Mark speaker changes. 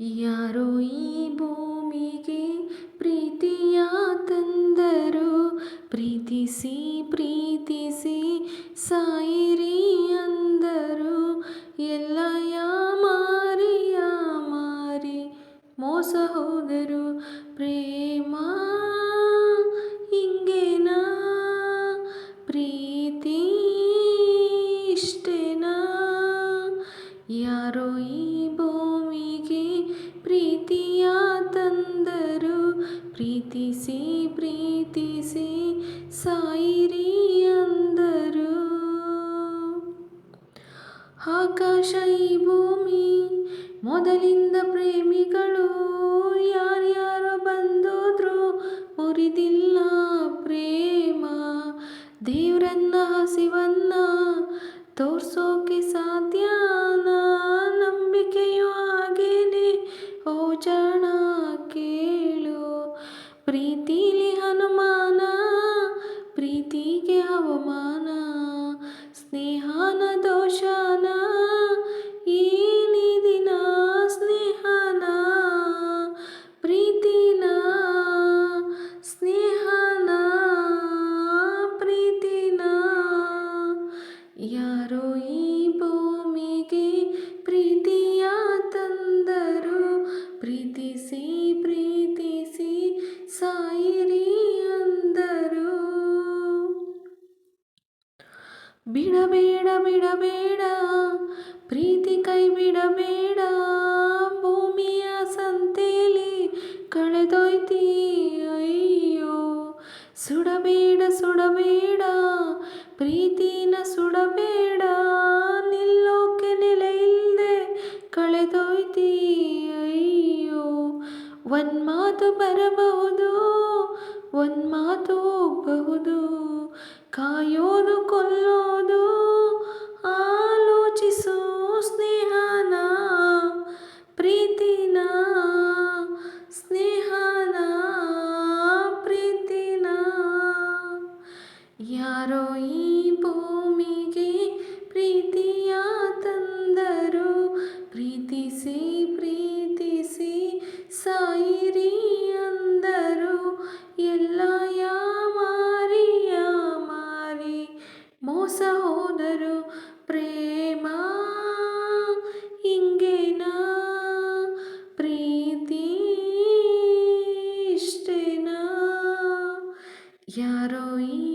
Speaker 1: ಯಾರೋ ಈ ಭೂಮಿಗೆ ಪ್ರೀತಿಯ ತಂದರು. ಪ್ರೀತಿಸಿ ಪ್ರೀತಿಸಿ ಸಾಯಿರಿ ಅಂದರು. ಎಲ್ಲಯ ಮಾರಿಯ ಮಾರಿ ಮೋಸ ಹೋದರು. ಪ್ರೇಮ ಹಿಂಗೇನಾ? ಪ್ರೀತಿ ಇಷ್ಟೇನಾ? ಯಾರೋ ಈ ಭೂಮಿಗೆ ಪ್ರೀತಿಯ ತಂದರು. ಪ್ರೀತಿಸಿ ಪ್ರೀತಿಸಿ ಸಾಯಿರಿ ಅಂದರು. ಆಕಾಶ ಈ ಭೂಮಿ, ಮೊದಲಿಂದ ಪ್ರೇಮಿಗಳು. ಯಾರ್ಯಾರೋ ಬಂದೋದ್ರು ಮುರಿದಿಲ್ಲ ಪ್ರೇಮ. ದೇವ್ರನ್ನ ಹಸಿವನ್ನ ತೋರ್ಸೋಕೆ ಸಾಧ್ಯನಾ ಕೇಳು. ಪ್ರೀತಿಲಿ ಹನುಮಾನ ಪ್ರೀತಿಗೆ ಅವಮಾನ ಸ್ನೇಹನ ದೋಷನ ಈ ದಿನ ಸ್ನೇಹನ ಪ್ರೀತಿನ ಸ್ನೇಹನ ಪ್ರೀತಿನ. ಯಾರೋ ಬಿಡಬೇಡ ಬಿಡಬೇಡ ಪ್ರೀತಿ ಕೈ ಬಿಡಬೇಡ ಭೂಮಿಯ ಸಂತೇಲಿ ಕಳೆದೊಯ್ತಿ, ಅಯ್ಯೋ. ಸುಡಬೇಡ ಸುಡಬೇಡ. ಪ್ರೀತಿನ ಸುಡಬೇಡ. ನಿಲ್ಲೋಕೆ ನೆಲೆ ಇಲ್ಲದೆ ಕಳೆದೊಯ್ತಿ, ಅಯ್ಯೋ. ಒಂದು ಮಾತು ಬರಬಹುದು ಯಾರೋ ಈ ಭೂಮಿಗೆ ಪ್ರೀತಿಯ ತಂದರು. ಪ್ರೀತಿಸಿ ಪ್ರೀತಿಸಿ ಸಾಯಿರಿ ಅಂದರು. ಎಲ್ಲ ಮಾರಿಯ ಮಾರಿ ಮೋಸ ಹೋದರು. ಪ್ರೇಮ ಹಿಂಗೇನಾ? ಪ್ರೀತಿ ಇಷ್ಟೇನಾ? ಯಾರೋ ಈ